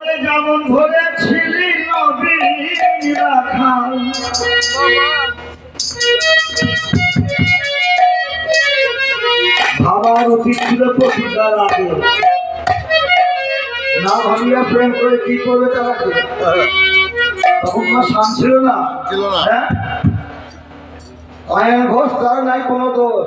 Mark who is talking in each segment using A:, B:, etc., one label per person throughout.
A: যেমন ধরেছিলি নবী রাখাল। ভাবার উচিত ছিল প্রতিকার আগে। না ভাবিয়া প্রেম করে কি করবে তারাকে তখন তোমার শান ছিল না?
B: ছিল না।
A: হ্যাঁ? ঘোষ তার নাই কোনো দোষ।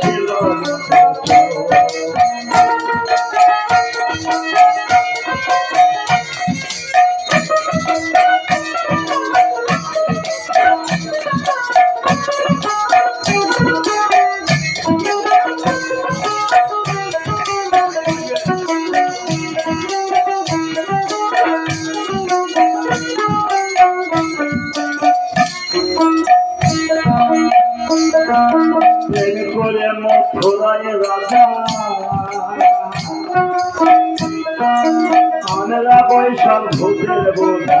A: ছিল আমরা বৈশাখ ভূতের বোঝা।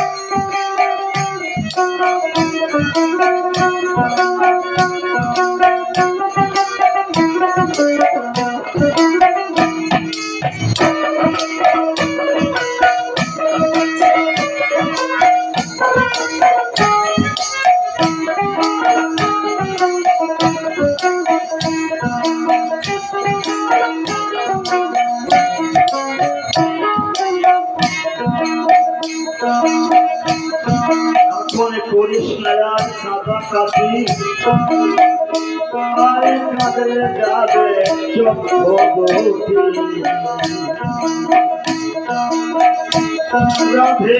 A: কাশি আরে কাঁদলে যাবে চক্র রাধে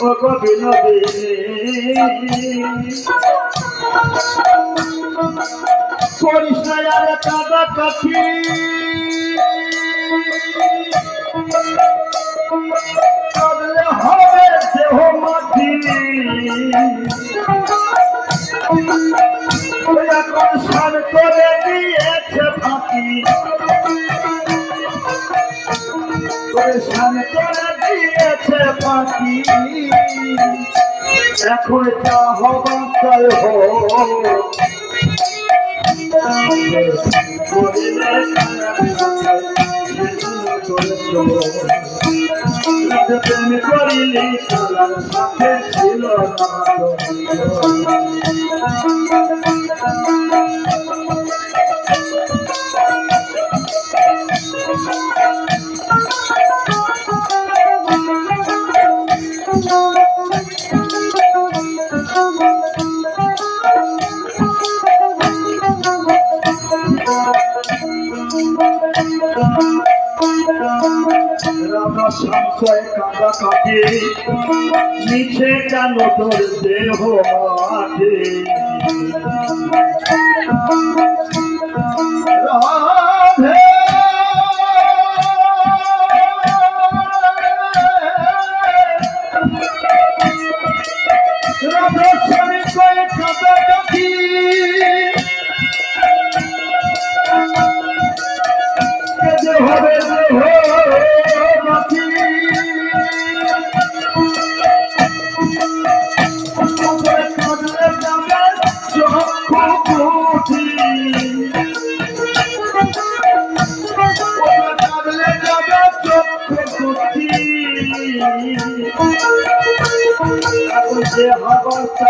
A: ও করিস কাদা কাছি কাঁদলে হবে দেহ মাটি। এখন সার করে দিয়েছে ফাঁকি। সার করে দিয়েছে ফাঁকি। এখন যা হবার তাই হোক প্রেম করিলি কালার সাথে ছিল রাধা সংশয় কাঁদা কাটে নিচে কেন তোর দেহ মাঠে?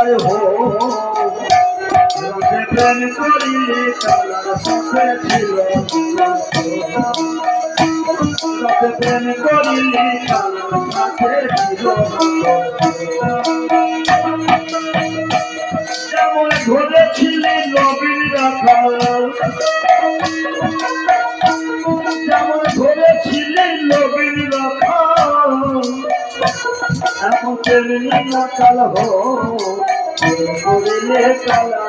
A: রাস্তায় হো প্রেম করিলে কালার সাথে ছিল। প্রেম করিলে কালার সাথে ছিল। যেমন ধরেছিলি নবীন রাখাল। যেমন ধরেছিলি নবীন রাখাল। এখন তেমনি নাকাল হো করিলে তারা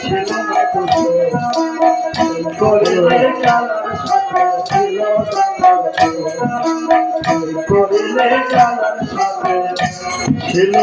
A: ছিল না কিছু করিলে তারা সাথে ছিল করিলে তারা সাথে ছিল